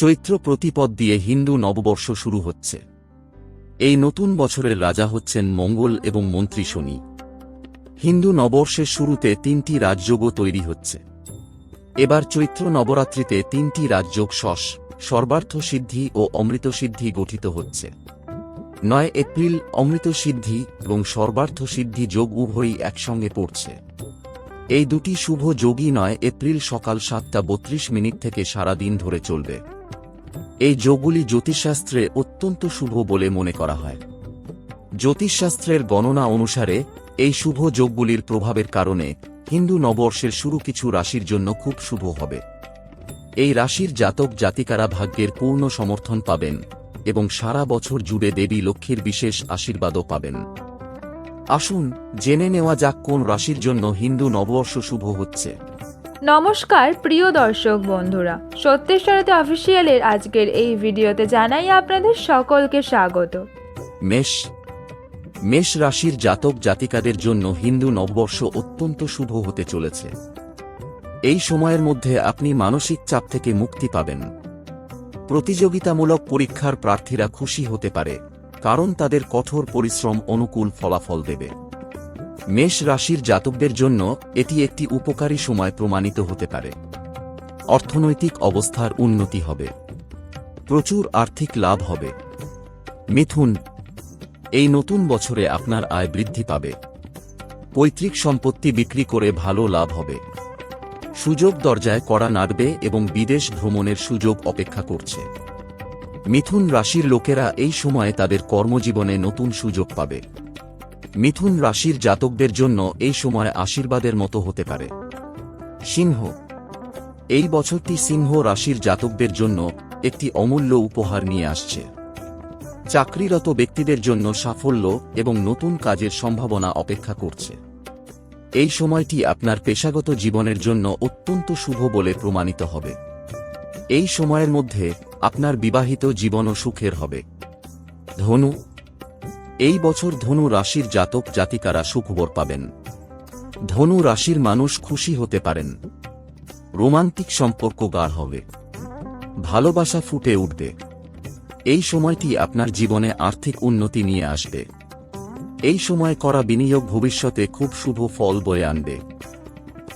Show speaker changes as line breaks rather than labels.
চৈত্র প্রতিপদ দিয়ে হিন্দু নববর্ষ শুরু হচ্ছে। এই নতুন বছরের রাজা হচ্ছেন মঙ্গল এবং মন্ত্রী শনি। হিন্দু নববর্ষের শুরুতে তিনটি রাজযোগও তৈরি হচ্ছে। এবার চৈত্র নবরাত্রিতে তিনটি রাজযোগ শস সর্বার্থ সিদ্ধি ও অমৃত সিদ্ধি গঠিত হচ্ছে। নয় এপ্রিল অমৃত সিদ্ধি এবং সর্বার্থ সিদ্ধি যোগ উভয়ই একসঙ্গে পড়ছে। এই দুটি শুভ যোগই নয়, এপ্রিল সকাল সাতটা বত্রিশ মিনিট থেকে সারা দিন ধরে চলবে। এই যোগগুলি জ্যোতিষশাস্ত্রে অত্যন্ত শুভ বলে মনে করা হয়। জ্যোতিষশাস্ত্রের গণনা অনুসারে, এই শুভ যোগগুলির প্রভাবের কারণে হিন্দু নববর্ষের শুরু কিছু রাশির জন্য খুব শুভ হবে। এই রাশির জাতক জাতিকারা ভাগ্যের পূর্ণ সমর্থন পাবেন এবং সারা বছর জুড়ে দেবী লক্ষ্মীর বিশেষ আশীর্বাদও পাবেন। আসুন জেনে নেওয়া যাক কোন রাশির জন্য হিন্দু নববর্ষ শুভ হচ্ছে।
নমস্কার, প্রিয় দর্শক বন্ধুরা। সত্যেশ্বরতে অফিসিয়ালের আজকের এই ভিডিওতে জানাই আপনাদের সকলকে স্বাগত।
মেষ। মেষ রাশির জাতক জাতিকাদের জন্য হিন্দু নববর্ষ অত্যন্ত শুভ হতে চলেছে। এই সময়ের মধ্যে আপনি মানসিক চাপ থেকে মুক্তি পাবেন। প্রতিযোগিতামূলক পরীক্ষার প্রার্থীরা খুশি হতে পারে, কারণ তাদের কঠোর পরিশ্রম অনুকূল ফলাফল দেবে। মেষ রাশির জাতকদের জন্য এটি একটি উপকারী সময় প্রমাণিত হতে পারে। অর্থনৈতিক অবস্থার উন্নতি হবে। প্রচুর আর্থিক লাভ হবে। মিথুন, এই নতুন বছরে আপনার আয় বৃদ্ধি পাবে। পৈতৃক সম্পত্তি বিক্রি করে ভালো লাভ হবে। সুযোগ দরজায় কড়া নাড়বে এবং বিদেশ ভ্রমণের সুযোগ অপেক্ষা করছে। মিথুন রাশির লোকেরা এই সময়ে তাদের কর্মজীবনে নতুন সুযোগ পাবে। মিথুন রাশির জাতকদের জন্য এই সময় আশীর্বাদের মতো হতে পারে। সিংহ। এই বছরটি সিংহ রাশির জাতকদের জন্য একটি অমূল্য উপহার নিয়ে আসছে। চাকরিরত ব্যক্তিদের জন্য সাফল্য এবং নতুন কাজের সম্ভাবনা অপেক্ষা করছে। এই সময়টি আপনার পেশাগত জীবনের জন্য অত্যন্ত শুভ বলে প্রমাণিত হবে। এই সময়ের মধ্যে আপনার বিবাহিত জীবনও সুখের হবে। ধনু এই বছর ধনু রাশির জাতক জাতিকারা সুখবর পাবেন। ধনু রাশির মানুষ খুশি হতে পারেন। রোমান্টিক সম্পর্ক গাঢ় হবে। ভালোবাসা ফুটে উঠবে। এই সময়টি আপনার জীবনে আর্থিক উন্নতি নিয়ে আসবে। এই সময় করা বিনিয়োগ ভবিষ্যতে খুব শুভ ফল বয়ে আনবে।